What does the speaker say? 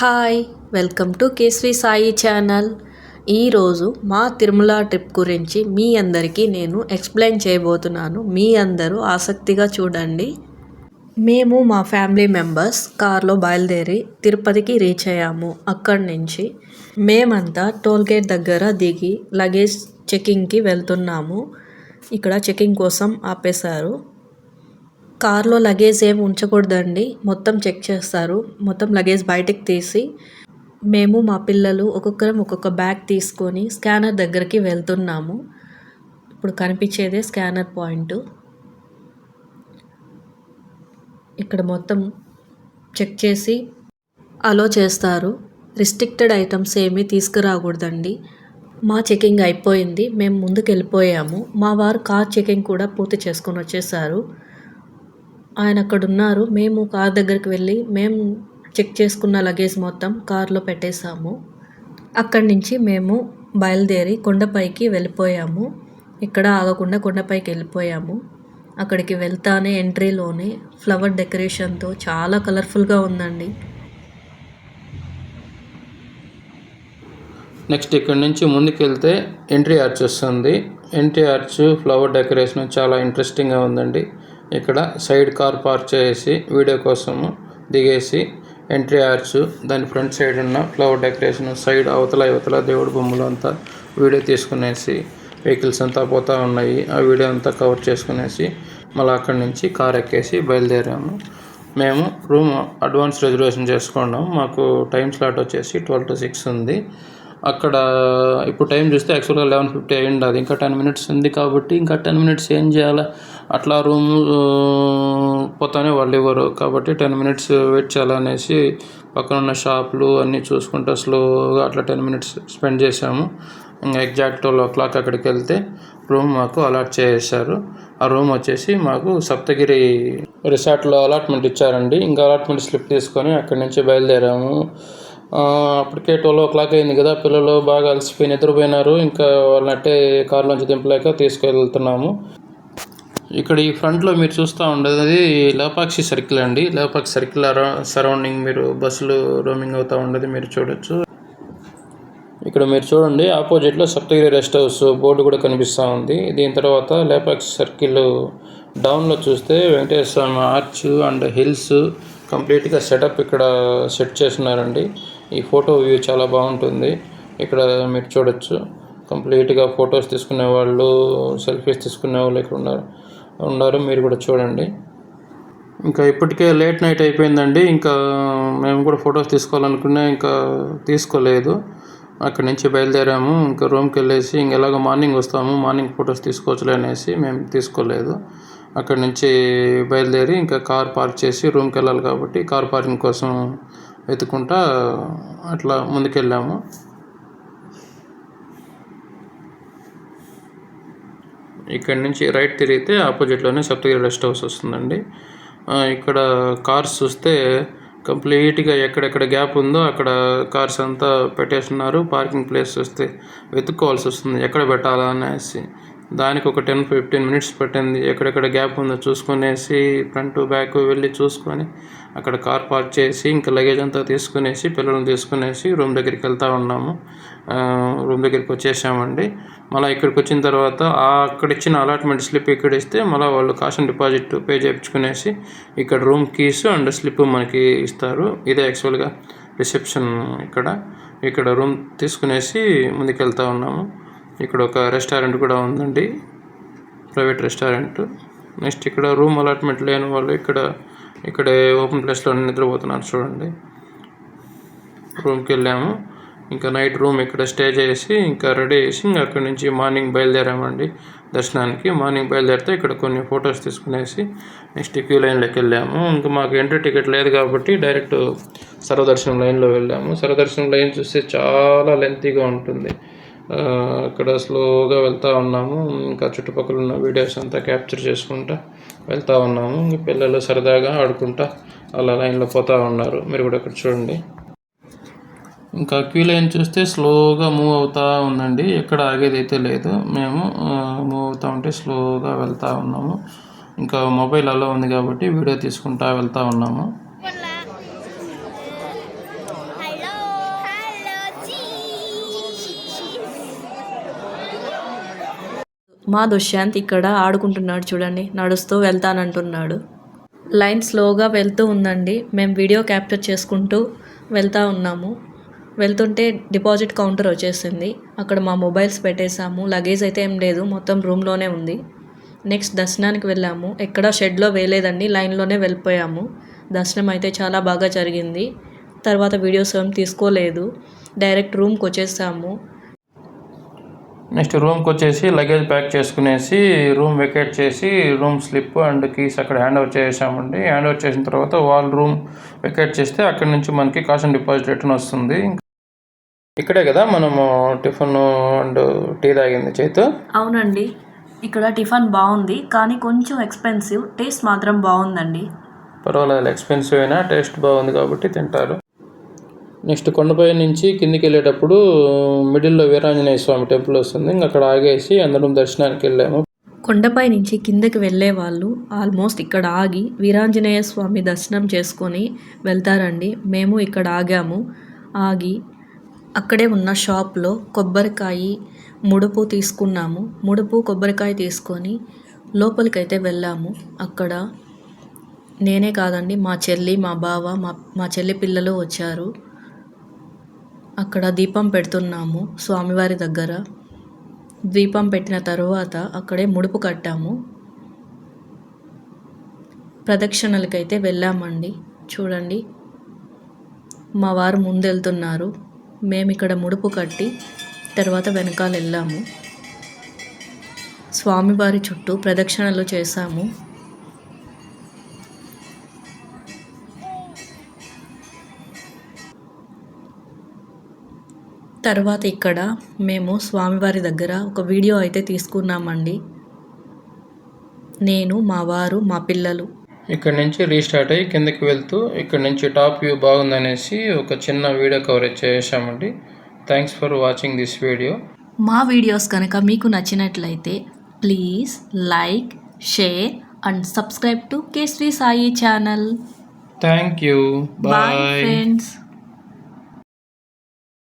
Hi welcome to Keshri Sai channel. ఈరోజు మా Tirumala trip గురించి మీ అందరికీ నేను ఎక్స్ప్లెయిన్ చేయబోతున్నాను. మీ అందరూ ఆసక్తిగా చూడండి. మేము మా ఫ్యామిలీ మెంబర్స్ కార్లో బయలుదేరి తిరుపతికి రీచ్ అయ్యాము. అక్కడి నుంచి మేమంతా టోల్గేట్ దగ్గర దిగి లగేజ్ చెకింగ్కి వెళ్తున్నాము. ఇక్కడ చెకింగ్ కోసం ఆపేశారు. కార్లో లగేజ్ ఏమి ఉంచకూడదండి. మొత్తం చెక్ చేస్తారు. మొత్తం లగేజ్ బయటికి తీసి మేము మా పిల్లలు ఒక్కొక్కరం ఒక్కొక్క బ్యాగ్ తీసుకొని స్కానర్ దగ్గరికి వెళ్తున్నాము. ఇప్పుడు కనిపించేదే స్కానర్ పాయింట్. ఇక్కడ మొత్తం చెక్ చేసి అలో చేస్తారు. రిస్ట్రిక్టెడ్ ఐటమ్స్ ఏమీ తీసుకురాకూడదండి. మా చెకింగ్ అయిపోయింది. మేము ముందుకు వెళ్ళిపోయాము మా వారు కార్ చెకింగ్ కూడా పూర్తి చేసుకొని వచ్చేసారు. ఆయన అక్కడ ఉన్నారు మేము కార్ దగ్గరికి వెళ్ళి మేము చెక్ చేసుకున్న లగేజ్ మొత్తం కార్లో పెట్టేశాము. అక్కడి నుంచి మేము బయలుదేరి కొండపైకి వెళ్ళిపోయాము. ఇక్కడ ఆగకుండా కొండపైకి వెళ్ళిపోయాము. అక్కడికి వెళ్తానే ఎంట్రీలోనే ఫ్లవర్ డెకరేషన్తో చాలా కలర్ఫుల్గా ఉందండి. నెక్స్ట్ ఇక్కడ నుంచి ముందుకు వెళ్తే ఎంట్రీ ఆర్చ్ వస్తుంది. ఎంట్రీ ఆర్చ్ ఫ్లవర్ డెకరేషన్ చాలా ఇంట్రెస్టింగ్గా ఉందండి. ఇక్కడ సైడ్ కార్ పార్క్ చేసి వీడియో కోసము దిగేసి ఎంట్రీ ఆర్చ్ దాని ఫ్రంట్ సైడ్ ఉన్న ఫ్లవర్ డెకరేషన్ సైడ్ అవతల ఇవతల దేవుడి బొమ్మలు అంతా వీడియో తీసుకునేసి వెహికల్స్ అంతా పోతూ ఉన్నాయి. ఆ వీడియో అంతా కవర్ చేసుకునేసి మళ్ళీ అక్కడి నుంచి కార్ ఎక్కేసి బయలుదేరాము. మేము రూమ్ అడ్వాన్స్ రిజర్వేషన్ చేసుకున్నాం. మాకు టైం స్లాట్ వచ్చేసి ట్వెల్వ్ టు సిక్స్ ఉంది. అక్కడ ఇప్పుడు టైం చూస్తే యాక్చువల్గా లెవెన్ ఫిఫ్టీ అయ్యింది అది ఇంకా టెన్ మినిట్స్ ఉంది కాబట్టి ఇంకా టెన్ మినిట్స్ ఏం చేయాలి? అట్లా రూమ్ పోతానే వాళ్ళు ఇవ్వరు. కాబట్టి టెన్ మినిట్స్ వెయిట్ చేయాలనేసి పక్కన ఉన్న షాపులు అన్నీ చూసుకుంటూ స్లోగా అట్లా టెన్ మినిట్స్ స్పెండ్ చేసాము ఇంకా ఎగ్జాక్ట్ ట్వెల్వ్ ఓ క్లాక్ అక్కడికి వెళ్తే రూమ్ మాకు అలాట్ చేశారు ఆ రూమ్ వచ్చేసి మాకు సప్తగిరి రిసార్ట్లో అలాట్మెంట్ ఇచ్చారండి. ఇంకా అలాట్మెంట్ స్లిప్ తీసుకొని అక్కడి నుంచి బయలుదేరాము. అప్పటికే ట్వెల్వ్ ఓ క్లాక్ అయింది కదా పిల్లలు బాగా అలసిపోయి నిద్రపోయినారు. ఇంకా వాళ్ళని అట్టే కారులోంచి దింపలేక తీసుకెళ్తున్నాము. ఇక్కడ ఈ ఫ్రంట్లో మీరు చూస్తూ ఉండేది లేపాక్షి సర్కిల్ అండి. లేపాక్షి సర్కిల్ సరౌండింగ్ మీరు బస్సులు రోమింగ్ అవుతూ ఉండేది మీరు చూడొచ్చు. ఇక్కడ మీరు చూడండి ఆపోజిట్లో సప్తగిరి రెస్ట్ హౌస్ బోర్డు కూడా కనిపిస్తూ ఉంది. దీని తర్వాత లేపాక్షి సర్కిల్ డౌన్లో చూస్తే Venkateswara Swamy arch and hills కంప్లీట్గా సెటప్ ఇక్కడ సెట్ చేస్తున్నారండి. ఈ ఫోటో వ్యూ చాలా బాగుంటుంది. ఇక్కడ మీరు చూడొచ్చు. కంప్లీట్గా ఫొటోస్ తీసుకునే వాళ్ళు సెల్ఫీస్ తీసుకునే వాళ్ళు ఇక్కడ ఉన్నారు. ఉన్నారు మీరు కూడా చూడండి. ఇంకా ఇప్పటికే లేట్ నైట్ అయిపోయిందండి. ఇంకా మేము కూడా ఫొటోస్ తీసుకోవాలనుకున్నా ఇంకా తీసుకోలేదు. అక్కడి నుంచి బయలుదేరాము. ఇంకా రూమ్కి వెళ్ళేసి ఇంక ఎలాగో మార్నింగ్ వస్తాము. మార్నింగ్ ఫొటోస్ తీసుకోవచ్చులే అనేసి మేము తీసుకోలేదు. అక్కడి నుంచి బయలుదేరి ఇంకా కార్ పార్క్ చేసి రూమ్కి వెళ్ళాలి కాబట్టి కార్ పార్కింగ్ కోసం వెతుకుంటా అట్లా ముందుకెళ్ళాము. ఇక్కడ నుంచి రైట్ తిరిగితే ఆపోజిట్లోనే సప్తగిరి రెస్ట్ హౌస్ వస్తుందండి. ఇక్కడ కార్స్ చూస్తే కంప్లీట్గా ఎక్కడెక్కడ గ్యాప్ ఉందో అక్కడ కార్స్ అంతా పెట్టేస్తున్నారు. పార్కింగ్ ప్లేస్ వస్తే వెతుక్కోవాల్సి వస్తుంది. ఎక్కడ పెట్టాలా అనేసి. దానికి ఒక టెన్ ఫిఫ్టీన్ మినిట్స్ పట్టింది. ఎక్కడెక్కడ గ్యాప్ ఉందో చూసుకునేసి ఫ్రంట్ బ్యాక్ వెళ్ళి చూసుకొని అక్కడ కార్ పార్క్ చేసి ఇంకా లగేజ్ అంతా తీసుకునేసి పిల్లల్ని తీసుకునేసి రూమ్ దగ్గరికి వెళ్తూ ఉన్నాము. రూమ్ దగ్గరికి వచ్చేసామండి. మళ్ళీ ఇక్కడికి వచ్చిన తర్వాత అక్కడ ఇచ్చిన అలాట్మెంట్ స్లిప్ ఇక్కడ ఇస్తే మళ్ళీ వాళ్ళు కాషన్ డిపాజిట్ పే చేయించుకునేసి ఇక్కడ రూమ్ కీస్ అండ్ స్లిప్ మనకి ఇస్తారు. ఇదే యాక్చువల్గా రిసెప్షన్ ఇక్కడ. ఇక్కడ రూమ్ తీసుకునేసి ముందుకు వెళ్తూ ఉన్నాము. ఇక్కడ ఒక రెస్టారెంట్ కూడా ఉందండి. Private restaurant. నెక్స్ట్ ఇక్కడ రూమ్ అలాట్మెంట్ లేని వాళ్ళు ఇక్కడ ఇక్కడే ఓపెన్ ప్లేస్లో నిద్రపోతున్నారు చూడండి. రూమ్కి వెళ్ళాము ఇంకా నైట్ రూమ్ ఇక్కడ స్టే చేసి ఇంకా రెడీ చేసి ఇంకా అక్కడి నుంచి మార్నింగ్ బయలుదేరామండి. దర్శనానికి మార్నింగ్ బయలుదేరితే ఇక్కడ కొన్ని ఫొటోస్ తీసుకునేసి నెక్స్ట్ క్యూ లైన్లోకి వెళ్ళాము ఇంకా మాకు ఎంట్రీ టికెట్ లేదు కాబట్టి డైరెక్ట్ సర్వదర్శనం లైన్లో వెళ్ళాము. సర్వదర్శనం లైన్ చూస్తే చాలా లెంతీగా ఉంటుంది. అక్కడ స్లోగా వెళ్తూ ఉన్నాము. ఇంకా చుట్టుపక్కల ఉన్న వీడియోస్ అంతా క్యాప్చర్ చేసుకుంటా వెళ్తూ ఉన్నాము. పిల్లలు సరదాగా ఆడుకుంటా అలా లైన్లో పోతూ ఉన్నారు. మీరు కూడా ఇక్కడ చూడండి. ఇంకా క్యూ లైన్ చూస్తే స్లోగా మూవ్ అవుతూ ఉందండి. ఎక్కడ ఆగేది అయితే లేదు. మేము మూవ్ అవుతూ ఉంటే స్లోగా వెళ్తూ ఉన్నాము. ఇంకా మొబైల్ అలా ఉంది కాబట్టి వీడియో తీసుకుంటా వెళ్తూ ఉన్నాము. మా దుష్యాంత్ ఇక్కడ ఆడుకుంటున్నాడు చూడండి నడుస్తూ వెళ్తానంటున్నాడు. లైన్ స్లోగా వెళ్తూ ఉందండి. మేము వీడియో క్యాప్చర్ చేసుకుంటూ వెళ్తా ఉన్నాము. వెళ్తుంటే డిపాజిట్ కౌంటర్ వచ్చేసింది. అక్కడ మా మొబైల్స్ పెట్టేశాము. లగేజ్ అయితే ఏం లేదు. మొత్తం రూమ్లోనే ఉంది. నెక్స్ట్ దర్శనానికి వెళ్ళాము. ఎక్కడ షెడ్లో వేయలేదండి. లైన్లోనే వెళ్ళిపోయాము. దర్శనం అయితే చాలా బాగా జరిగింది. తర్వాత వీడియోస్ ఏం తీసుకోలేదు. డైరెక్ట్ రూమ్కి వచ్చేసాము. నెక్స్ట్ రూమ్కి వచ్చేసి లగేజ్ ప్యాక్ చేసుకునేసి రూమ్ వెకేట్ చేసి రూమ్ స్లిప్ అండ్ కీస్ అక్కడ హ్యాండ్ ఓవర్ చేసామండి. హ్యాండ్ ఓవర్ చేసిన తర్వాత వాళ్ళ రూమ్ వెకేట్ చేస్తే అక్కడ నుంచి మనకి కాస్ట్ అండ్ డిపాజిట్ రిటర్న్ వస్తుంది. ఇక్కడే కదా మనము టిఫిన్ అండ్ టీ తాగింది చేతు? అవునండి. ఇక్కడ టిఫిన్ బాగుంది కానీ కొంచెం ఎక్స్పెన్సివ్ టేస్ట్ మాత్రం బాగుందండి. పర్వాలేదు ఎక్స్పెన్సివ్ అయినా టేస్ట్ బాగుంది కాబట్టి తింటారు. నెక్స్ట్ కొండపై నుంచి కిందికి వెళ్ళేటప్పుడు మిడిల్లో వీరాంజనేయ స్వామి టెంపుల్ వస్తుంది. ఇంకా అక్కడ ఆగేసి అందరం దర్శనానికి వెళ్ళాము. కొండపై నుంచి కిందకి వెళ్ళే వాళ్ళు ఆల్మోస్ట్ ఇక్కడ ఆగి వీరాంజనేయ స్వామి దర్శనం చేసుకొని వెళ్తారండి. మేము ఇక్కడ ఆగాము. ఆగి అక్కడే ఉన్న షాప్లో కొబ్బరికాయ ముడుపు తీసుకున్నాము. ముడుపు కొబ్బరికాయ తీసుకొని లోపలికైతే వెళ్ళాము. అక్కడ నేనే కాదండి మా చెల్లి మా బావ మా మా చెల్లి పిల్లలు వచ్చారు. అక్కడ దీపం పెడుతున్నాము స్వామివారి దగ్గర. దీపం పెట్టిన తరువాత అక్కడే ముడుపు కట్టాము. ప్రదక్షిణలకైతే వెళ్ళామండి. చూడండి. మా వారు ముందెళ్తున్నారు. మేము ఇక్కడ ముడుపు కట్టి తర్వాత వెనకాల వెళ్ళాము స్వామివారి చుట్టూ ప్రదక్షిణలు చేశాము. తర్వాత ఇక్కడ మేము స్వామివారి దగ్గర ఒక వీడియో అయితే తీసుకున్నామండి. నేను మా వారు మా పిల్లలు. ఇక్కడ నుంచి రీస్టార్ట్ అయ్యి కిందకి వెళ్తూ ఇక్కడ నుంచి టాప్ వ్యూ బాగుందనేసి ఒక చిన్న వీడియో కవరేజ్ చేసామండి thanks for watching this video. మా వీడియోస్ కనుక మీకు నచ్చినట్లయితే please like share and subscribe to Keshri Sai channel. Thank you. Bye bye. Friends.